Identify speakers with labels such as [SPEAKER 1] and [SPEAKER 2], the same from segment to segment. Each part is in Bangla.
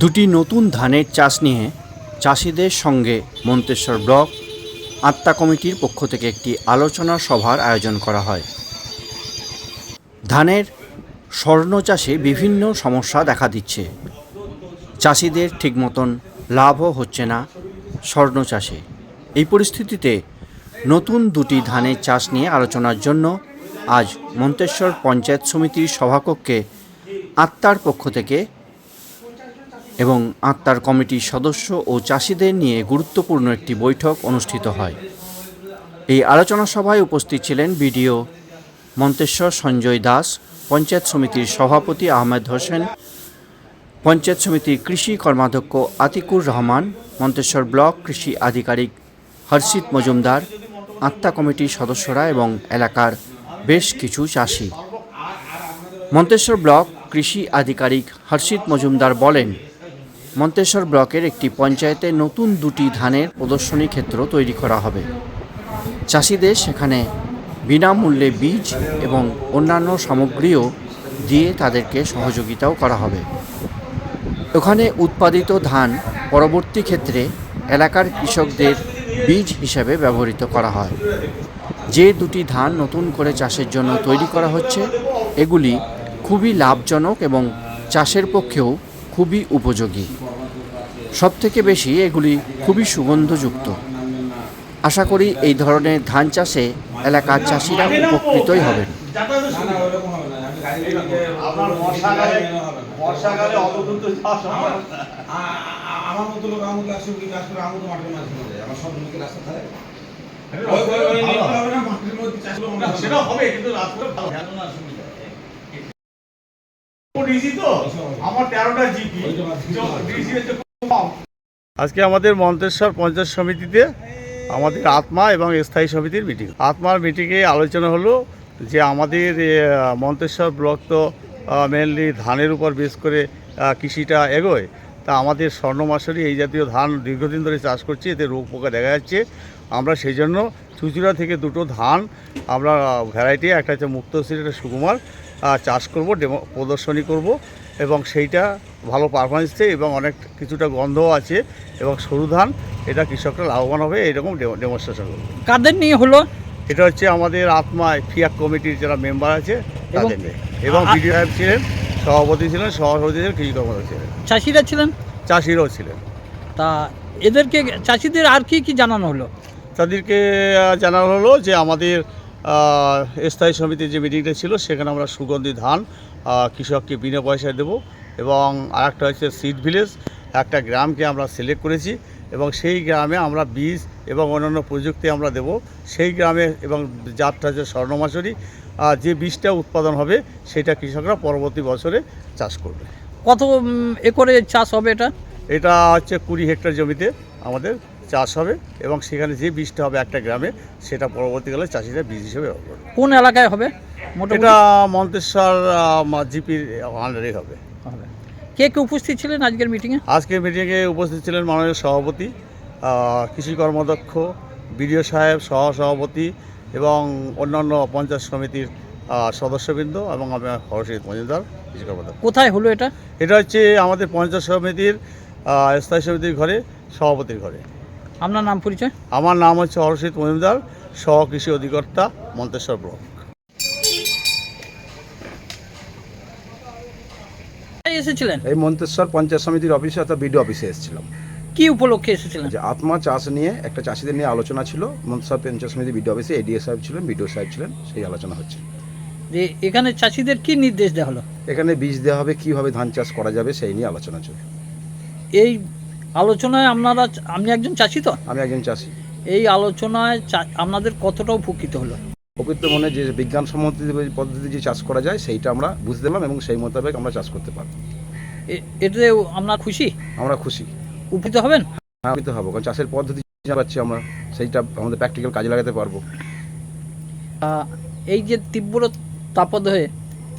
[SPEAKER 1] দুটি নতুন ধানের চাষ নিয়ে চাষিদের সঙ্গে মন্তেশ্বর ব্লক আত্মা কমিটির পক্ষ থেকে একটি আলোচনা সভার আয়োজন করা হয়। ধানের স্বর্ণ চাষে বিভিন্ন সমস্যা দেখা দিচ্ছে। চাষিদের ঠিক মতন লাভও হচ্ছে না স্বর্ণ চাষে। এই পরিস্থিতিতে নতুন দুটি ধানের চাষ নিয়ে আলোচনার জন্য আজ মন্তেশ্বর পঞ্চায়েত সমিতির সভাকক্ষে আত্মার পক্ষ থেকে এবং আত্মার কমিটির সদস্য ও চাষিদের নিয়ে গুরুত্বপূর্ণ একটি বৈঠক অনুষ্ঠিত হয়। এই আলোচনা সভায় উপস্থিত ছিলেন বিডিও মন্তেশ্বর সঞ্জয় দাস, পঞ্চায়েত সমিতির সভাপতি আহমেদ হোসেন, পঞ্চায়েত সমিতির কৃষি কর্মাধ্যক্ষ আতিকুর রহমান, মন্তেশ্বর ব্লক কৃষি আধিকারিক হর্ষিত মজুমদার, আত্মা কমিটির সদস্যরা এবং এলাকার বেশ কিছু চাষি। মন্তেশ্বর ব্লক কৃষি আধিকারিক হর্ষিত মজুমদার বলেন মন্তেশ্বর ব্লকের একটি পঞ্চায়েতে নতুন দুটি ধানের প্রদর্শনী ক্ষেত্র তৈরি করা হবে। চাষিদের সেখানে বিনামূল্যে বীজ এবং অন্যান্য সামগ্রীও দিয়ে তাদেরকে সহযোগিতাও করা হবে। ওখানে উৎপাদিত ধান পরবর্তী ক্ষেত্রে এলাকার কৃষকদের বীজ হিসাবে ব্যবহৃত করা হয়। যে দুটি ধান নতুন করে চাষের জন্য তৈরি করা হচ্ছে, এগুলি খুবই লাভজনক এবং চাষের পক্ষেও খুবই উপযোগী সবথেকে বেশি এগুলি খুবই সুগন্ধযুক্ত আশা করি এই ধরনের ধান চাষে এলাকার চাষিরা উপকৃতই হবেন
[SPEAKER 2] আমার মতো লোক আমার কাজ করে আমার তো মাঝে আমার সব লোকের রাস্তা থাকে
[SPEAKER 3] হয়। সেটা হবে কিন্তু ভালো না
[SPEAKER 4] আজকে আমাদের মন্তেশ্বর পঞ্চায়েত সমিতিতে আমাদের আত্মা এবং স্থায়ী সমিতির মিটিং। আত্মার মিটিংয়ে আলোচনা হলো যে আমাদের মন্তেশ্বর ব্লক তো মেনলি ধানের উপর বেশ করে কৃষিটা এগোয়। তা আমাদের স্বর্ণমাসরি এই জাতীয় ধান দীর্ঘদিন ধরে চাষ করছি, এতে রোগ পোকা দেখা যাচ্ছে। আমরা সেই জন্য চুচুড়া থেকে দুটো ধান, আমরা ভ্যারাইটি একটা হচ্ছে মুক্তশ্রী, একটা সুকুমার। চাষ করব ডেমো প্রদর্শনী করব এবং সেইটা ভালো পারফরমেন্স দেয় এবং অনেক কিছুটা গন্ধও আছে এবং সরু ধান এটা কৃষকরা লাভবান হবে এরকম ডেমনস্ট্রেশন করবে।
[SPEAKER 5] কাদের নিয়ে হলো?
[SPEAKER 4] এটা হচ্ছে আমাদের আত্মায় ফিয়াক কমিটির যারা মেম্বার আছে তাদের নিয়ে। এবং বিডিও সাহেব ছিলেন সভাপতি ছিলেন সভাপতি ছিলেন কৃষি কর্মকর্তা ছিলেন।
[SPEAKER 5] চাষিরা ছিলেন?
[SPEAKER 4] চাষিরাও ছিলেন।
[SPEAKER 5] তা এদেরকে চাষিদের আর কি কি জানানো হলো?
[SPEAKER 4] তাদেরকে জানানো হলো যে আমাদের স্থায়ী সমিতির যে মিটিংটা ছিল সেখানে আমরা সুগন্ধি ধান কৃষককে বিনা পয়সায় দেবো এবং আরেকটা হচ্ছে সিড ভিলেজ একটা গ্রামকে আমরা সিলেক্ট করেছি এবং সেই গ্রামে আমরা বীজ এবং অন্যান্য প্রযুক্তি আমরা দেব। সেই গ্রামে এবং জাতটা হচ্ছে স্বর্ণমাসুরি যে বীজটা উৎপাদন হবে সেটা কৃষকরা পরবর্তী বছরে চাষ করবে।
[SPEAKER 5] কত একরে চাষ হবে এটা?
[SPEAKER 4] এটা হচ্ছে কুড়ি হেক্টর জমিতে আমাদের চাষ হবে এবং সেখানে যে বীজটা হবে একটা গ্রামে সেটা পরবর্তীকালে চাষিরা বীজ হিসেবে ব্যবহার করবে।
[SPEAKER 5] কোন এলাকায় হবে
[SPEAKER 4] এটা মন্তেশ্বর জিপির আন্ডারে হবে।
[SPEAKER 5] কে কে উপস্থিত ছিলেন আজকের মিটিংয়ে
[SPEAKER 4] আজকের মিটিংয়ে উপস্থিত ছিলেন মাননীয় সভাপতি কৃষি কর্মাধ্যক্ষ বিডিও সাহেব সহ সভাপতি এবং অন্যান্য পঞ্চায়েত সমিতির সদস্যবৃন্দ এবং আমি হরষিত মজুমদার কৃষি কর্মাধ্যক্ষ।
[SPEAKER 5] কোথায় হলো এটা?
[SPEAKER 4] এটা হচ্ছে আমাদের পঞ্চায়েত সমিতির স্থায়ী সমিতির ঘরে সভাপতির ঘরে।
[SPEAKER 5] আপনার নাম পরিচয়?
[SPEAKER 4] আমার নাম হচ্ছে হরষিত মজুমদার সহ কৃষি অধিকর্তা মন্তেশ্বর ব্লক।
[SPEAKER 5] এসেছিলেন?
[SPEAKER 6] এই মন্তেশ্বর পঞ্চায়েত সমিতির অফিসে অর্থাৎ বিডিও অফিসে এসেছিলাম।
[SPEAKER 5] কি উপলক্ষে এসেছিলেন?
[SPEAKER 6] যে আত্মা চাষ নিয়ে একটা চাষিদের নিয়ে আলোচনা ছিল। মন্তেশ্বর পঞ্চায়েত সমিতি বিডিও অফিসে এডিএ সাহেব ছিলেন বিডিও সাহেব ছিলেন সেই আলোচনা হচ্ছে।
[SPEAKER 5] যে এখানে চাষিদের কি নির্দেশ দেওয়া হলো?
[SPEAKER 6] এখানে বীজ দেওয়া হবে কীভাবে ধান চাষ করা যাবে সেই নিয়ে আলোচনা চলছে।
[SPEAKER 5] এই আলোচনায় আপনারা আপনি একজন চাষি তো?
[SPEAKER 6] আমি একজন চাষি।
[SPEAKER 5] এই আলোচনায় চা- আপনাদের কতটা উপকৃত হলো?
[SPEAKER 6] প্রকৃত মনে যে বিজ্ঞানসম্মত পদ্ধতি যে চাষ করা যায় সেইটা আমরা বুঝতে পারলাম এবং সেই মোতাবেক আমরা চাষ করতে পারব।
[SPEAKER 5] এ- এতে আপনার খুশি?
[SPEAKER 6] আমরা খুশি।
[SPEAKER 5] উপকৃত হবেন?
[SPEAKER 6] হ্যাঁ তো হব কারণ চাষের পদ্ধতি জানতে পারছি আমরা সেইটা আমাদের প্র্যাকটিক্যাল কাজে লাগাতে পারব।
[SPEAKER 5] আহ, এই যে তীব্র তাপদাহে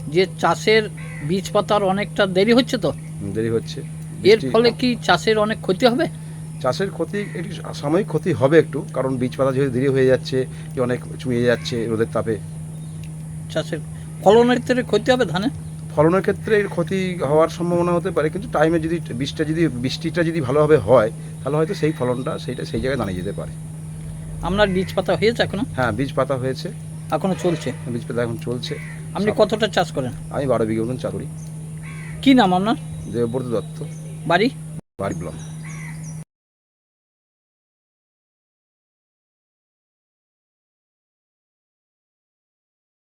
[SPEAKER 5] যে চাষের বীজ পাতার অনেকটা দেরি হচ্ছে তো?
[SPEAKER 6] দেরি হচ্ছে।
[SPEAKER 5] এর ফলে কি চাষের অনেক ক্ষতি হবে?
[SPEAKER 6] চাষের ক্ষতি একটু সাময়িক ক্ষতি হবে একটু কারণ বীজ পাতা যেহেতু দেরি হয়ে যাচ্ছে কি অনেক চুইয়ে যাচ্ছে রোদের তাপে।
[SPEAKER 5] চাষের ফলনের ক্ষেত্রে ক্ষতি হবে ধানে?
[SPEAKER 6] ফলনের ক্ষেত্রে এর ক্ষতি হওয়ার সম্ভাবনা হতে পারে কিন্তু টাইমে যদি বৃষ্টিটা যদি বৃষ্টিটা যদি ভালোভাবে হয় তাহলে হয়তো সেই ফলনটা সেইটা সেই জায়গায় দাঁড়িয়ে যেতে পারে।
[SPEAKER 5] আপনার বীজ পাতা হয়েছে এখনও?
[SPEAKER 6] হ্যাঁ বীজ পাতা হয়েছে।
[SPEAKER 5] এখনও চলছে?
[SPEAKER 6] বীজ পাতা এখন চলছে।
[SPEAKER 5] আপনি কতটা চাষ করেন?
[SPEAKER 6] আমি বারো বিঘে মতন চাকরি
[SPEAKER 5] কি নাম আপনার?
[SPEAKER 6] দেবব্রত দত্ত।
[SPEAKER 5] বাড়ি?
[SPEAKER 6] বাড়ি ব্লক।